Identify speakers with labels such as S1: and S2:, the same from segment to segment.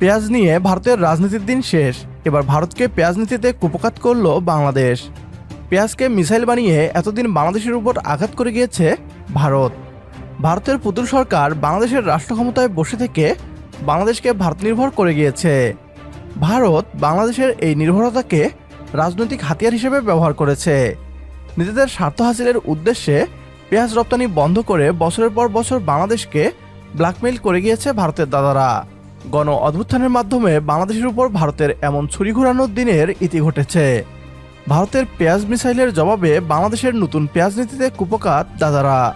S1: পেঁয়াজ নিয়ে ভারতের রাজনীতির দিন শেষ। এবার ভারতকে পেঁয়াজ নীতিতে কুপকাত করল বাংলাদেশ। পেঁয়াজকে মিসাইল বানিয়ে এতদিন বাংলাদেশের উপর আঘাত করে গিয়েছে ভারত। ভারতের পুতুল সরকার বাংলাদেশের রাষ্ট্র ক্ষমতায় বসে থেকে বাংলাদেশকে ভারত নির্ভর করে গিয়েছে। ভারত বাংলাদেশের এই নির্ভরতাকে রাজনৈতিক হাতিয়ার হিসেবে ব্যবহার করেছে। নিজেদের স্বার্থ হাসিলের উদ্দেশ্যে পেঁয়াজ রপ্তানি বন্ধ করে বছরের পর বছর বাংলাদেশকে ব্ল্যাকমেইল করে গিয়েছে ভারতের দাদারা। গণ অভ্যুত্থানের মাধ্যমে বাংলাদেশের উপর ভারতের এমন ছুরি ঘোরানোর দিনের ইতি ঘটেছে। ভারতের পেঁয়াজ মিসাইলের জবাবে বাংলাদেশের নতুন পেঁয়াজ নীতিতে কুপকাত দাদারা।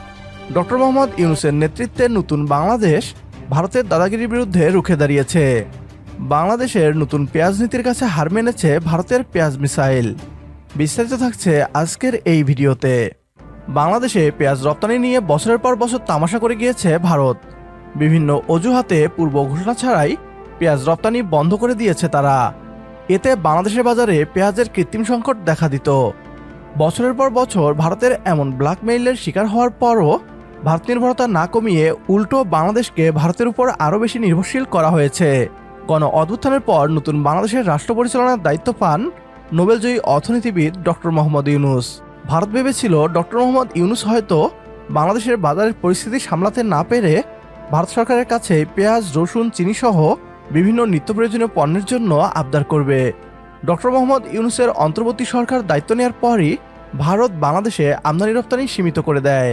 S1: ডক্টর মোহাম্মদ ইউনুসের নেতৃত্বে নতুন বাংলাদেশ ভারতের দাদাগিরির বিরুদ্ধে রুখে দাঁড়িয়েছে। বাংলাদেশের নতুন পেঁয়াজ নীতির কাছে হার মেনেছে ভারতের পেঁয়াজ মিসাইল। বিস্তারিত থাকছে আজকের এই ভিডিওতে। বাংলাদেশে পেঁয়াজ রপ্তানি নিয়ে বছরের পর বছর তামাশা করে গিয়েছে ভারত। বিভিন্ন অজুহাতে পূর্ব ঘোষণা ছাড়াই পেঁয়াজ রপ্তানি বন্ধ করে দিয়েছে তারা। এতে বাংলাদেশের বাজারে পেঁয়াজের কৃত্রিম সংকট দেখা দিত। বছরের পর বছর ভারতের এমন ব্ল্যাকমেইলের শিকার হওয়ার পরও ভারত নির্ভরতা না কমিয়ে উল্টো বাংলাদেশকে ভারতের উপর আরও বেশি নির্ভরশীল করা হয়েছে। গণ অভ্যুত্থানের পর নতুন বাংলাদেশের রাষ্ট্র পরিচালনার দায়িত্ব পান নোবেলজয়ী অর্থনীতিবিদ ডক্টর মোহাম্মদ ইউনুস। ভারত ভেবেছিল ডক্টর মোহাম্মদ ইউনুস হয়তো বাংলাদেশের বাজারের পরিস্থিতি সামলাতে না পেরে ভারত সরকারের কাছে পেঁয়াজ, রসুন চিনি সহ বিভিন্ন নিত্য প্রয়োজনীয় পণ্যের জন্য আবদার করবে। ডক্টর মোহাম্মদ ইউনুসের অন্তর্বর্তী সরকার দায়িত্ব নেওয়ার পরই ভারত বাংলাদেশে আমদানি রপ্তানি সীমিত করে দেয়।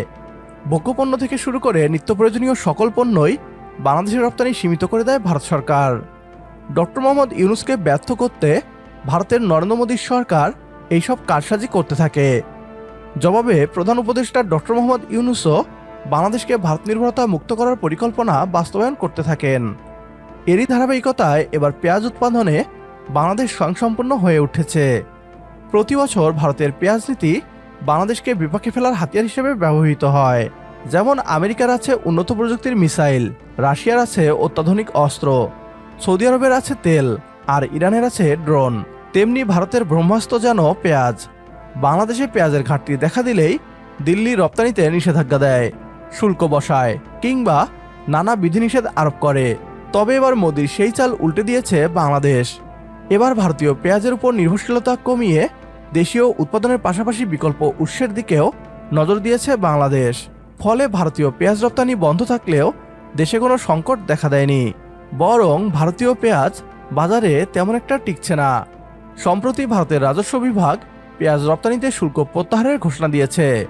S1: ভোগ্যপণ্য থেকে শুরু করে নিত্য প্রয়োজনীয় সকল পণ্যই বাংলাদেশের রপ্তানি সীমিত করে দেয় ভারত সরকার। ডক্টর মোহাম্মদ ইউনুসকে ব্যর্থ করতে ভারতের নরেন্দ্র মোদীর সরকার এইসব কারসাজি করতে থাকে। জবাবে প্রধান উপদেষ্টা ডক্টর মোহাম্মদ ইউনুসও বাংলাদেশকে ভারত নির্ভরতা মুক্ত করার পরিকল্পনা বাস্তবায়ন করতে থাকেন। এরই ধারাবাহিকতায় এবার পেঁয়াজ উৎপাদনে বাংলাদেশ স্বয়ংসম্পন্ন হয়ে উঠেছে। প্রতি বছর ভারতের পেঁয়াজ নীতি বাংলাদেশকে বিপাকে ফেলার হাতিয়ার হিসেবে ব্যবহৃত হয়। যেমন আমেরিকার আছে উন্নত প্রযুক্তির মিসাইল, রাশিয়ার আছে অত্যাধুনিক অস্ত্র, সৌদি আরবের আছে তেল, আর ইরানের আছে ড্রোন। তেমনি ভারতের ব্রহ্মাস্ত্র যেন পেঁয়াজ। বাংলাদেশে পেঁয়াজের ঘাটতি দেখা দিলেই দিল্লি রপ্তানিতে নিষেধাজ্ঞা দেয়। শুল্ক বসায় কিংবা নানা বিধিনিষেধ আরোপ করে। তবে এবার মোদির সেই চাল উল্টে দিয়েছে বাংলাদেশ। এবার ভারতীয় পেঁয়াজের উপর নির্ভরশীলতা কমিয়ে দেশীয় উৎপাদনের পাশাপাশি বিকল্প উৎসের দিকেও নজর দিয়েছে বাংলাদেশ। ফলে ভারতীয় পেঁয়াজ রপ্তানি বন্ধ থাকলেও দেশে কোনো সংকট দেখা দেয়নি। বরং ভারতীয় পেঁয়াজ বাজারে তেমন একটা টিকছে না। সম্প্রতি ভারতের রাজস্ব বিভাগ পেঁয়াজ রপ্তানিতে শুল্ক প্রত্যাহারের ঘোষণা দিয়েছে।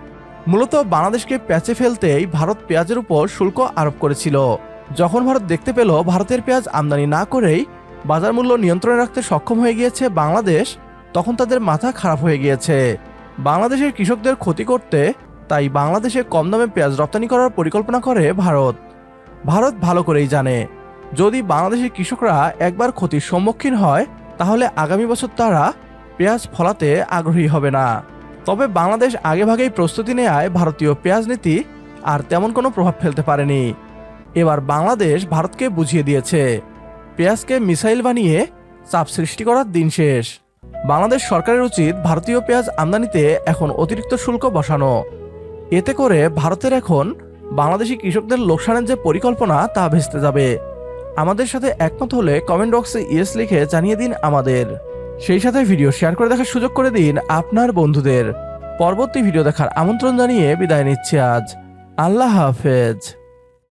S1: মূলত বাংলাদেশকে প্যাচে ফেলতেই ভারত পেঁয়াজের উপর শুল্ক আরোপ করেছিল। যখন ভারত দেখতে পেল ভারতের পেঁয়াজ আমদানি না করেই বাজার মূল্য নিয়ন্ত্রণে রাখতে সক্ষম হয়ে গিয়েছে বাংলাদেশ, তখন তাদের মাথা খারাপ হয়ে গিয়েছে। বাংলাদেশের কৃষকদের ক্ষতি করতে তাই বাংলাদেশে কম দামে পেঁয়াজ রপ্তানি করার পরিকল্পনা করে ভারত। ভারত ভালো করেই জানে, যদি বাংলাদেশের কৃষকরা একবার ক্ষতির সম্মুখীন হয়, তাহলে আগামী বছর তারা পেঁয়াজ ফলাতে আগ্রহী হবে না। তবে বাংলাদেশ আগেভাগেই প্রস্তুতি নেয় ভারতীয় পেঁয়াজ নীতি আর তেমন কোনো প্রভাব ফেলতে পারেনি। এবার বাংলাদেশ ভারতকে বুঝিয়ে দিয়েছে, পেঁয়াজকে মিসাইল বানিয়ে চাপ সৃষ্টি করার দিন শেষ। বাংলাদেশ সরকারের উচিত ভারতীয় পেঁয়াজ আমদানিতে এখন অতিরিক্ত শুল্ক বসানো। এতে করে ভারতের এখন বাংলাদেশি কৃষকদের লোকসানের যে পরিকল্পনা তা ভেস্তে যাবে। আমাদের সাথে একমত হলে কমেন্ট বক্সে ইয়েস লিখে জানিয়ে দিন আমাদের। সেই সাথে ভিডিও শেয়ার করে দেখার সুযোগ করে দিন আপনার বন্ধুদের। পরবর্তী ভিডিও দেখার আমন্ত্রণ জানিয়ে বিদায় নিচ্ছি আজ। আল্লাহ হাফেজ।